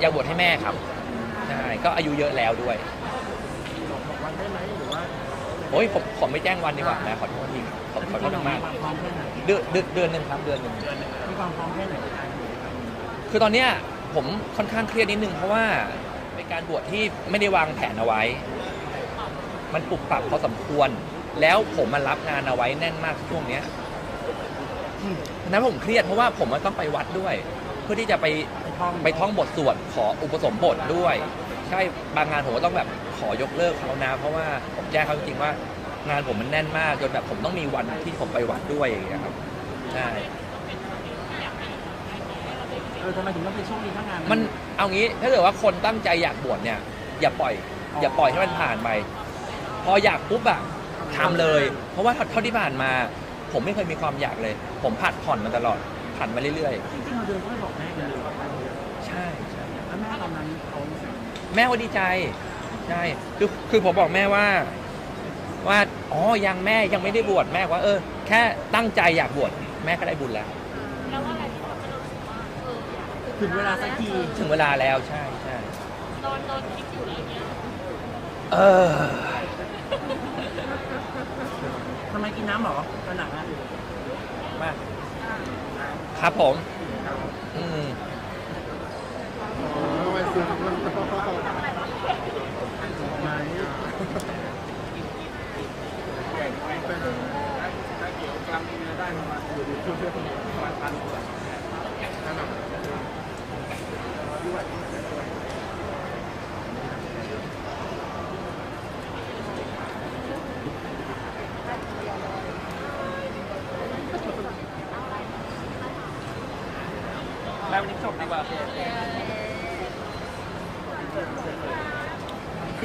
อยากบวชให้แม่ครับใช่ก็อายุเยอะแล้วด้วยบอกวันได้ไหมหรือว่าโอ้ยผมผมไม่แจ้งวันดีกว่านะขอโทษทีขอขอโทษมากความพร้อมแค่ไหนๆเดือนเดือนเดือนหนึ่งครับเดือนหนึ่ง มีความพร้อมแค่ไหนในการบวชครับคือตอนเนี้ยผมค่อนข้างเครียดนิดนึงเพราะว่าเป็นการบวชที่ไม่ได้วางแผนเอาไว้ มันปรับปรับพอสมควร แล้วผมมารับงานเอาไว้แน่นมากช่วงเนี้ยฉะนั้นผมเครียดเพราะว่าผมมันต้องไปวัดด้วย เพื่อที่จะไปไป ท่องไปท่องบทสวดขออุปสมบทด้วย ใช่บางงานผมก็ต้องแบบขอยกเลิกเขานะเพราะว่าผมแจ้งเขาจริงๆว่างานผมมันแน่นมากจนแบบผมต้องมีวันที่ผมไปวัดด้วยอย่างเงี้ยครับใช่เออทำไมถึงต้องเป็นช่วงนี้ถ้างานมันเอางี้ถ้าเกิดว่าคนตั้งใจอยากบวชเนี่ย อย่าปล่อย อย่าปล่อยให้มันผ่านไปพออยากปุ๊บอะทำเลย เพราะว่าเท่าที่ผ่านมา ผมไม่เคยมีความอยากเลย ผมผัดผ่อนมาตลอดผัดมาเรื่อยจริงๆเราเดินก็ไม่บอกแม่กันเลยว่าๆ ใช่ใช่แล้วแม่ตอนนั้นเขาแม่ว่าดีใจใช่คือคือผมบอกแม่ว่า ว่าอ๋อยังแม่ยังไม่ได้บวชแม่ว่า เออ แค่ตั้งใจอยากบวชแม่ก็ได้บุญแล้ว แล้วอะไรที่ทำให้เรารู้สึกว่าเอออยากถึงเวลาสักที ถึงเวลาแล้วใช่ใช่นอนนอนคิดอยู่อะไรเงี้ยเออ ทำไมกินน้ำหรอตอนหนังอะมากครับผม อืม มานี่ แล้ววันนี้จบดีกว่า